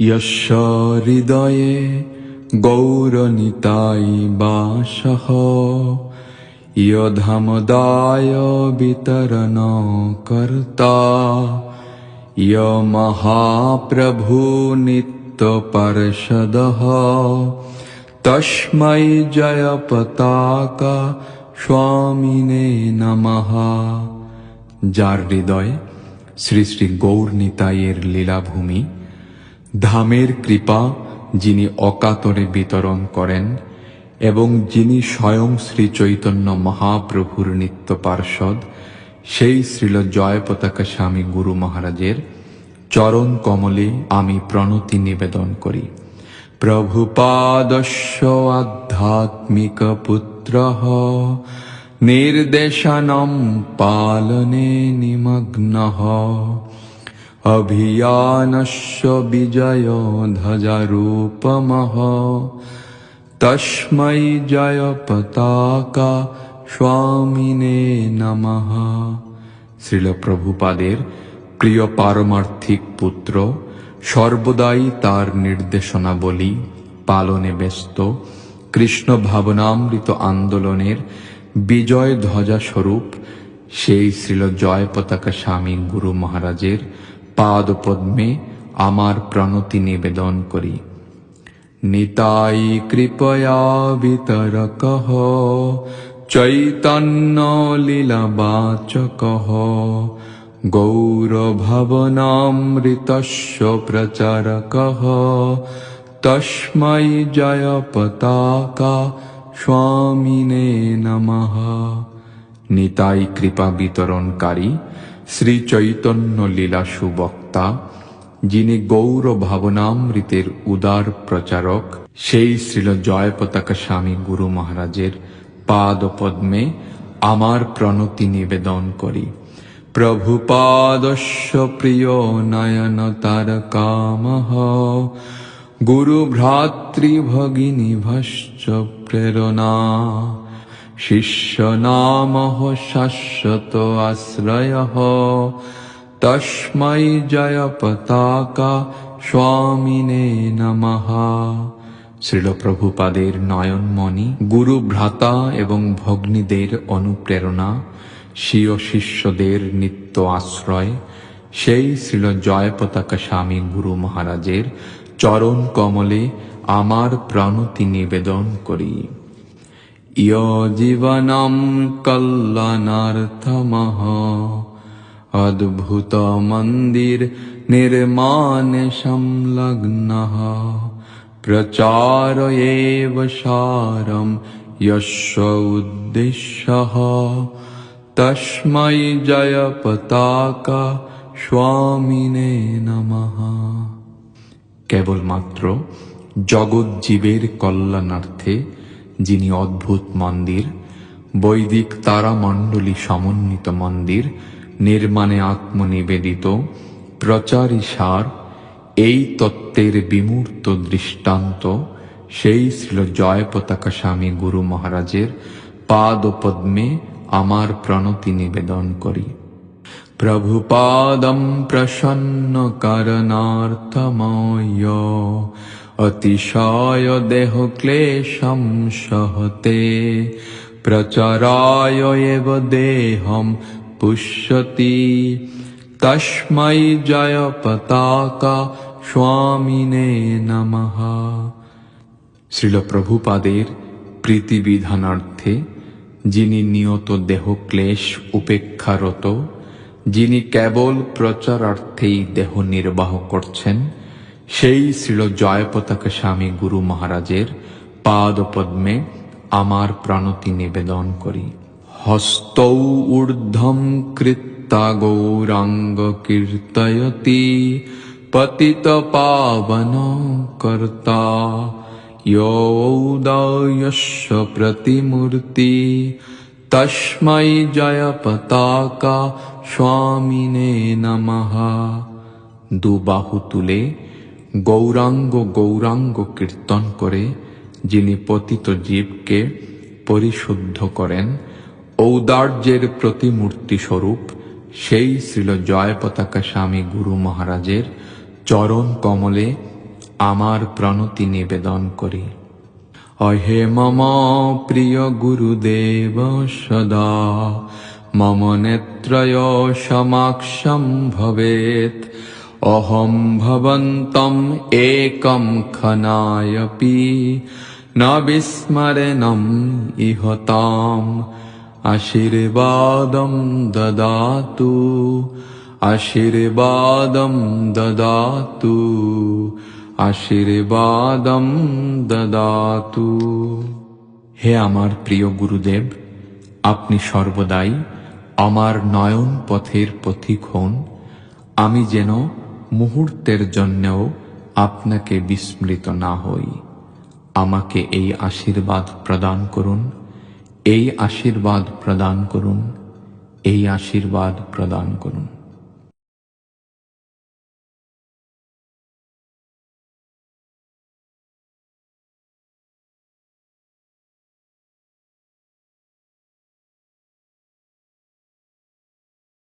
यस्य हृदये गौरनिताय वासः यधमदाय वितरणकर्ता य महाप्रभु नित्यपार्षदः তস্মাই জয় পতাকা স্বামিনে নমঃ যার হৃদয় শ্রী শ্রী গৌর নিতাইয়ের লীলাভূমি ধামের কৃপা যিনি অকাতরে বিতরণ করেন এবং যিনি স্বয়ং শ্রী চৈতন্য মহাপ্রভুর নিত্য পার্ষদ, সেই শ্রীল জয় পতাকা স্বামী গুরু মহারাজের চরণ কমলে আমি প্রণতি নিবেদন করি। প্রভুপাদস্য আধ্যাত্মিক পুত্র নির্দেশনম পালনে নিমগ্ন অভিয়ানস্য বিজয় ধ্বজারূপমহ তস্मै জয় পতাকা স্বামিনে নমঃ শ্রীল প্রভুপাদের প্রিয় পারমার্থিক পুত্র সর্বদাই তার নির্দেশনাবলী পালনে ব্যস্ত কৃষ্ণ ভাবনামৃত আন্দোলনের বিজয় ধ্বজা স্বরূপ সেই শ্রীল জয় পতাকা স্বামী গুরু মহারাজের পাদপদ্মে আমার প্রণতি নিবেদন করি। নিতাই কৃপয়া বিতরক। চৈতন্য লীলাবাচক। গৌরভবনামৃতস্য প্রচারক। তস্मै জয় পতাকা স্বামিনে নমঃ। নিতাই কৃপা বিতরণকারী শ্রী চৈতন্য লীলা সুবক্তা যিনি গৌর ভাবনামৃতের উদার প্রচারক, সেই শ্রীল জয় পতাকা স্বামী গুরু মহারাজের পাদ পদ্মে আমার প্রণতি নিবেদন করি। প্রভুপাদস্য প্রিয় নয়ন তার কামহ গুরু ভ্রাতৃ ভগিনী ভশ্চ প্রেরণা। শিষ্য নাম শাশ্বত আশ্রয়। তস্মৈ জয় পতাকা স্বামিনে নমঃ। শ্রীল প্রভুপাদের নয়নমণি গুরু ভ্রাতা এবং ভগ্নীদের অনুপ্রেরণা, স্বীয় শিষ্যদের নিত্য আশ্রয়, সেই শ্রীল জয় পতাকা স্বামী গুরু মহারাজের চরণ কমলে আমার প্রাণতি নিবেদন করি। ইয় জীবনম কল্যাণার্থমহ অদ্ভুত মন্দির নির্মাণ সংলগ্ন প্রচার এব সারম যস্য উদ্দেশ্য তস্मै জয় পতাকা স্বামিনে নমঃ কেবলমাত্র জগৎ জীবের কল্যাণার্থে যিনি অদ্ভুত মন্দির, বৈদিক তারামণ্ডলী সমন্বিত মন্দির, নির্মাণে আত্মনিবেদিত, প্রচারী সার, এই তত্ত্বের বিমূর্ত দৃষ্টান্ত, সেই ছিল জয় পতাকা স্বামী গুরু মহারাজের পাদ পদ্মে আমার প্রণতি নিবেদন করি। প্রভুপাদম প্রসন্ন করণার্থময়। অতিশয় দেহ ক্লেশম সহতে প্রচরায় এব দেহম পুষ্যতি। তস্मै জয় পতাকা স্বামিনে নমঃ। শ্রীল প্রভুপাদের প্রীতিবিধানার্থে যিনি নিয়ত দেহ ক্লেশ উপেক্ষারত, যিনি কেবল প্রচারার্থেই দেহ নির্বাহ করছেন সেই শ্রীল জয় পতাকা স্বামী গুরু মহারাজের পাদ পদ্মে আমার প্রাণতি নিবেদন করি। হস্তৌ ঊর্ধ্বম কৃত্তা গৌরাঙ্গ কীর্তয়তি, পতিত পাবন কর্তা ইয়ৌদয়স্য প্রতিমূর্তি, তস্মৈ জয় পতাকা স্বামিনে নমঃ। দুবাহু তুলে গৌরাঙ্গ গৌরাঙ্গ কীর্তন করে, যিনি পতিত জীবকে পরিশুদ্ধ করেন, ঔদার্যের প্রতিমূর্তি স্বরূপ, সেই শ্রীল জয় পতাকা স্বামী গুরু মহারাজের চরণ কমলে আমার প্রণতি নিবেদন করি। অহে মম প্রিয় গুরুদেব, সদা মম নেত্রয় সমাক্ষম ভবেত অহম ভবন্তম একম খনায়পি, ন বিস্মরণম ইহতাম, আশীর্বাদম দদাতু আশীর্বাদম দদাতু আশীর্বাদম দদাতু। হে আমার প্রিয় গুরুদেব, আপনি সর্বদাই আমার নয়ন পথের পথিক হন। আমি যেন মুহূর্তের জন্যও আপনাকে বিস্মৃত না হই। আমাকে এই আশীর্বাদ প্রদান করুন, এই আশীর্বাদ প্রদান করুন, এই আশীর্বাদ প্রদান করুন।